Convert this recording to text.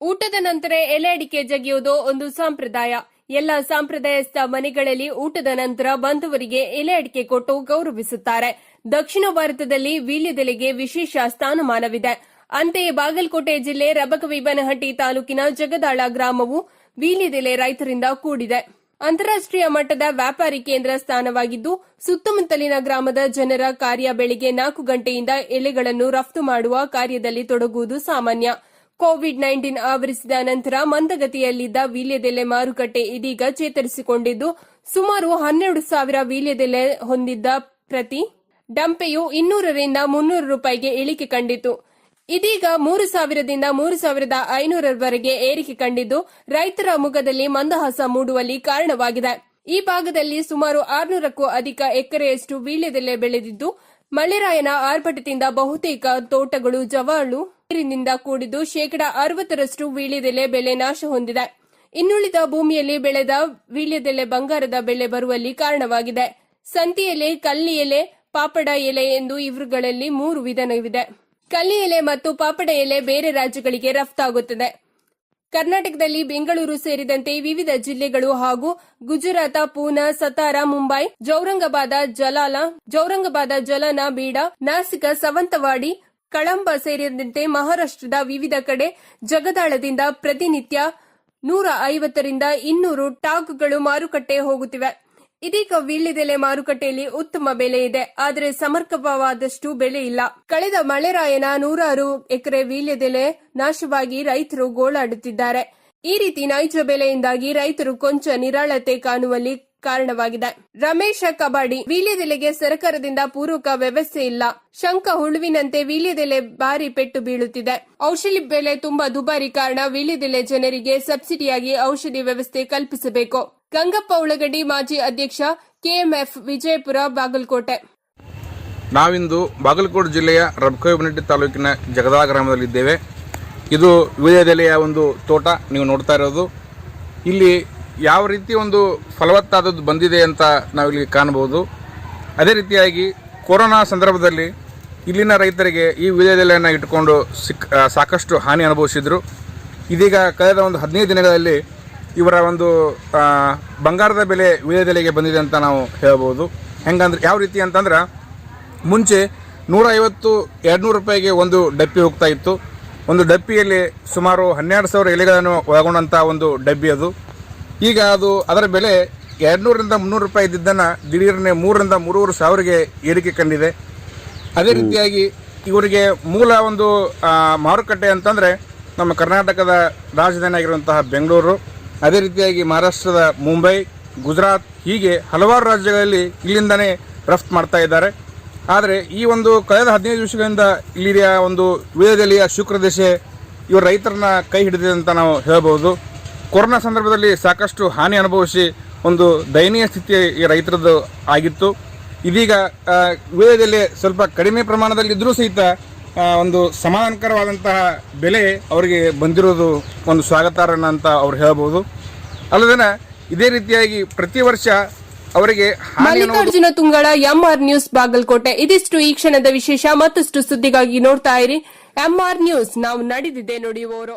ಊಟದ ನಂತರ ಎಲೆ ಅಡಿಕೆ ಜಗಿಯುವುದು ಒಂದು ಸಂಪ್ರದಾಯ. ಎಲ್ಲ ಸಂಪ್ರದಾಯಸ್ಥ ಮನೆಗಳಲ್ಲಿ ಊಟದ ನಂತರ ಬಂಧುವರಿಗೆ ಎಲೆ ಅಡಿಕೆ ಕೊಟ್ಟು ಗೌರವಿಸುತ್ತಾರೆ. ದಕ್ಷಿಣ ಭಾರತದಲ್ಲಿ ವೀಳ್ಯದೆಲೆಗೆ ವಿಶೇಷ ಸ್ಥಾನಮಾನವಿದೆ. ಅಂತೆಯೇ ಬಾಗಲಕೋಟೆ ಜಿಲ್ಲೆ ರಬಕವಿಬನಹಟ್ಟಿ ತಾಲೂಕಿನ ಜಗದಾಳ ಗ್ರಾಮವು ವೀಳ್ಯದೆಲೆ ರೈತರಿಂದ ಕೂಡಿದೆ. ಅಂತಾರಾಷ್ಟ್ರೀಯ ಮಟ್ಟದ ವ್ಯಾಪಾರಿ ಕೇಂದ್ರ ಸ್ಥಾನವಾಗಿದ್ದು, ಸುತ್ತಮುತ್ತಲಿನ ಗ್ರಾಮದ ಜನರ ಕಾರ್ಯ ಬೆಳಿಗ್ಗೆ ನಾಲ್ಕು ಗಂಟೆಯಿಂದ ಎಲೆಗಳನ್ನು ರಫ್ತು ಮಾಡುವ ಕಾರ್ಯದಲ್ಲಿ ತೊಡಗುವುದು ಸಾಮಾನ್ಯ. ಕೋವಿಡ್ ನೈನ್ಟೀನ್ ಆವರಿಸಿದ ನಂತರ ಮಂದಗತಿಯಲ್ಲಿದ್ದ ವೀಳ್ಯದೆಲೆ ಮಾರುಕಟ್ಟೆ ಇದೀಗ ಚೇತರಿಸಿಕೊಂಡಿದ್ದು, ಸುಮಾರು ಹನ್ನೆರಡು ಸಾವಿರ ವೀಳ್ಯದೆಲೆ ಹೊಂದಿದ್ದ ಪ್ರತಿ ಡಂಪೆಯು ಇನ್ನೂರರಿಂದ ಮುನ್ನೂರು ರೂಪಾಯಿಗೆ ಇಳಿಕೆ ಕಂಡಿತು ಇದೀಗ ಮೂರು ಸಾವಿರದಿಂದ ಮೂರು ಸಾವಿರದ ಐನೂರರವರೆಗೆ ಏರಿಕೆ ಕಂಡಿದ್ದು, ರೈತರ ಮುಖದಲ್ಲಿ ಮಂದಹಾಸ ಮೂಡುವಲ್ಲಿ ಕಾರಣವಾಗಿದೆ. ಈ ಭಾಗದಲ್ಲಿ ಸುಮಾರು ಆರುನೂರಕ್ಕೂ ಅಧಿಕ ಎಕರೆಯಷ್ಟು ವೀಳ್ಯದೆಲೆ ಬೆಳೆದಿದ್ದು ಮಳೆರಾಯನ ಆರ್ಭಟದಿಂದ ಬಹುತೇಕ ತೋಟಗಳು ಜವಾಳು ನೀರಿನಿಂದ ಕೂಡಿದ್ದು ಶೇಕಡಾ ಅರವತ್ತರಷ್ಟು ವೀಳ್ಯದೆಲೆ ಬೆಲೆ ನಾಶ ಹೊಂದಿದೆ. ಇನ್ನುಳಿದ ಭೂಮಿಯಲ್ಲಿ ಬೆಳೆದ ವೀಳ್ಯದೆಲೆ ಬಂಗಾರದ ಬೆಲೆ ಬರುವಲ್ಲಿ ಕಾರಣವಾಗಿದೆ. ಸಂತಿ ಎಲೆ, ಕಲ್ಲಿ ಎಲೆ, ಪಾಪಡ ಎಲೆ ಎಂದು ಇವರುಗಳಲ್ಲಿ ಮೂರು ವಿಧಾನವಿದೆ. ಕಲ್ಲಿ ಎಲೆ ಮತ್ತು ಪಾಪಡ ಎಲೆ ಬೇರೆ ರಾಜ್ಯಗಳಿಗೆ ರಫ್ತಾಗುತ್ತದೆ ಕರ್ನಾಟಕದಲ್ಲಿ ಬೆಂಗಳೂರು ಸೇರಿದಂತೆ ವಿವಿಧ ಜಿಲ್ಲೆಗಳು ಹಾಗೂ ಗುಜರಾತ, ಪೂನಾ, ಸತಾರಾ, ಮುಂಬೈ, ಜೌರಂಗಾಬಾದ, ಜಲಾಲ, ಜೌರಂಗಾಬಾದ, ಜಲನ, ಬೀಡ, ನಾಸಿಕ, ಸವಂತವಾಡಿ ಕಳಂಬ ಸೇರಿದಂತೆ ಮಹಾರಾಷ್ಟ್ರದ ವಿವಿಧ ಕಡೆ ಜಗದಾಳದಿಂದ ಪ್ರತಿನಿತ್ಯ ನೂರ ಐವತ್ತರಿಂದ ಇನ್ನೂರು ಟಾಕ್ಗಳು ಮಾರುಕಟ್ಟೆ ಹೋಗುತ್ತಿವೆ. ಇದೀಗ ವೀಳ್ಯದೆಲೆ ಮಾರುಕಟ್ಟೆಯಲ್ಲಿ ಉತ್ತಮ ಬೆಲೆ ಇದೆ. ಆದರೆ ಸಮರ್ಪಕವಾದಷ್ಟು ಬೆಲೆ ಇಲ್ಲ. ಕಳೆದ ಮಳೆರಾಯನ ನೂರಾರು ಎಕರೆ ವೀಳ್ಯದೆಲೆ ನಾಶವಾಗಿ ರೈತರು ಗೋಳಾಡುತ್ತಿದ್ದಾರೆ. ಈ ರೀತಿ ನೈಜ ಬೆಲೆಯಿಂದಾಗಿ ರೈತರು ಕೊಂಚ ನಿರಾಳತೆ ಕಾಣುವಲ್ಲಿ ಕಾರಣವಾಗಿದೆ. ರಮೇಶ ಕಬಾಡಿ ವೀಳ್ಯದೆಲೆಗೆ ಸರ್ಕಾರದಿಂದ ಪೂರಕ ವ್ಯವಸ್ಥೆ ಇಲ್ಲ. ಶಂಕ ಹುಳುವಿನಂತೆ ವೀಳ್ಯದೆಲೆ ಭಾರಿ ಪೆಟ್ಟು ಬೀಳುತ್ತಿದೆ. ಔಷಧಿ ಬೆಲೆ ತುಂಬಾ ದುಬಾರಿ ಕಾರಣ ವೀಳ್ಯದೆಲೆ ಜನರಿಗೆ ಸಬ್ಸಿಡಿಯಾಗಿ ಔಷಧಿ ವ್ಯವಸ್ಥೆ ಕಲ್ಪಿಸಬೇಕು. ಗಂಗಪ್ಪ ಉಳಗಡ್ಡಿ ಮಾಜಿ ಅಧ್ಯಕ್ಷ ಕೆಎಂಎಫ್ ವಿಜಯಪುರ ಬಾಗಲಕೋಟೆ. ನಾವಿಂದು ಬಾಗಲಕೋಟೆ ಜಿಲ್ಲೆಯ ರಬ್ಕೋಬನಟ್ಟಿ ತಾಲೂಕಿನ ಜಗದಾ ಗ್ರಾಮದಲ್ಲಿದ್ದೇವೆ. ಇದು ವೀಳ್ಯದೆಲೆಯ ಒಂದು ತೋಟ. ನೀವು ನೋಡ್ತಾ ಇರೋದು. ಇಲ್ಲಿ ಯಾವ ರೀತಿ ಒಂದು ಫಲವತ್ತಾದದ್ದು ಬಂದಿದೆ ಅಂತ ನಾವಿಲ್ಲಿ ಕಾಣಬಹುದು. ಅದೇ ರೀತಿಯಾಗಿ ಕೊರೋನಾ ಸಂದರ್ಭದಲ್ಲಿ ಇಲ್ಲಿನ ರೈತರಿಗೆ ಈ ವೀಳ್ಯದೆಲೆಯನ್ನು ಇಟ್ಟುಕೊಂಡು ಸಿಕ್ ಸಾಕಷ್ಟು ಹಾನಿ ಅನುಭವಿಸಿದರು. ಇದೀಗ ಕಳೆದ ಒಂದು ಹದಿನೈದು ದಿನಗಳಲ್ಲಿ ಇವರ ಒಂದು ಬಂಗಾರದ ಬೆಲೆ ವೀಳ್ಯದೆಲೆಗೆ ಬಂದಿದೆ ಅಂತ ನಾವು ಹೇಳ್ಬೋದು. ಹೆಂಗಂದ್ರೆ ಯಾವ ರೀತಿ ಅಂತಂದ್ರೆ ಮುಂಚೆ ನೂರ ಐವತ್ತು ಎರಡುನೂರು ರೂಪಾಯಿಗೆ ಒಂದು ಡಬ್ಬಿ ಹೋಗ್ತಾ ಇತ್ತು. ಒಂದು ಡಬ್ಬಿಯಲ್ಲಿ ಸುಮಾರು ಹನ್ನೆರಡು ಸಾವಿರ ಎಲೆಗಳನ್ನು ಒಳಗೊಂಡಂಥ ಒಂದು ಡಬ್ಬಿ ಅದು. ಈಗ ಅದು ಅದರ ಬೆಲೆ ಎರಡುನೂರರಿಂದ ಮುನ್ನೂರು ರೂಪಾಯಿ ಇದ್ದಿದ್ದನ್ನು ದಿಢೀರನೆ ಮೂರರಿಂದ ಮೂರುವರೆ ಸಾವಿರಗೆ ಏರಿಕೆ ಕಂಡಿದೆ. ಅದೇ ರೀತಿಯಾಗಿ ಇವರಿಗೆ ಮೂಲ ಒಂದು ಮಾರುಕಟ್ಟೆ ಅಂತಂದರೆ ನಮ್ಮ ಕರ್ನಾಟಕದ ರಾಜಧಾನಿ ಆಗಿರುವಂತಹ ಬೆಂಗಳೂರು ಅದೇ ರೀತಿಯಾಗಿ ಮಹಾರಾಷ್ಟ್ರದ ಮುಂಬೈ ಗುಜರಾತ್ ಹೀಗೆ ಹಲವಾರು ರಾಜ್ಯಗಳಲ್ಲಿ ಇಲ್ಲಿಂದನೇ ರಫ್ತು ಮಾಡ್ತಾ ಇದ್ದಾರೆ. ಆದರೆ ಈ ಒಂದು ಕಳೆದ ಹದಿನೈದು ವರ್ಷಗಳಿಂದ ಇಲ್ಲಿಯ ಒಂದು ವೀಳ್ಯದೆಲೆಯ ಶುಕ್ರ ದಶೆ ಇವರು ರೈತರನ್ನ ಕೈ ಹಿಡಿದಿದೆ ಅಂತ ನಾವು ಹೇಳ್ಬೋದು ಕೊರೋನಾ ಸಂದರ್ಭದಲ್ಲಿ ಸಾಕಷ್ಟು ಹಾನಿ ಅನುಭವಿಸಿ ಒಂದು ದಯನೀಯ ಸ್ಥಿತಿ ಈ ರೈತರದ್ದು ಆಗಿತ್ತು. ಇದೀಗ ವೀಳ್ಯದೆಲೆ ಸ್ವಲ್ಪ ಕಡಿಮೆ ಪ್ರಮಾಣದಲ್ಲಿ ಇದ್ದರೂ ಸಹಿತ ಒಂದು ಸಮಾಧಾನಕರವಾದಂತಹ ಬೆಲೆ ಅವರಿಗೆ ಬಂದಿರೋದು ಒಂದು ಸ್ವಾಗತಾರ್ಹ ಅಂತ ಅವ್ರು ಹೇಳ್ಬೋದು. ಅಲ್ಲದೆ ಇದೇ ರೀತಿಯಾಗಿ ಪ್ರತಿ ವರ್ಷ ಅವರಿಗೆ ಮಲ್ಲಿಕಾರ್ಜುನ ತುಂಗಳ, ಎಂಆರ್ ನ್ಯೂಸ್ ಬಾಗಲಕೋಟೆ. ಇದಿಷ್ಟು ಈ ಕ್ಷಣದ ವಿಶೇಷ, ಮತ್ತಷ್ಟು ಸುದ್ದಿಗಾಗಿ ನೋಡ್ತಾ ಇರಿ. ಎಂಆರ್ ನ್ಯೂಸ್, ನಾವು ನಡೆದಿದೆ ನುಡಿಯುವವರು.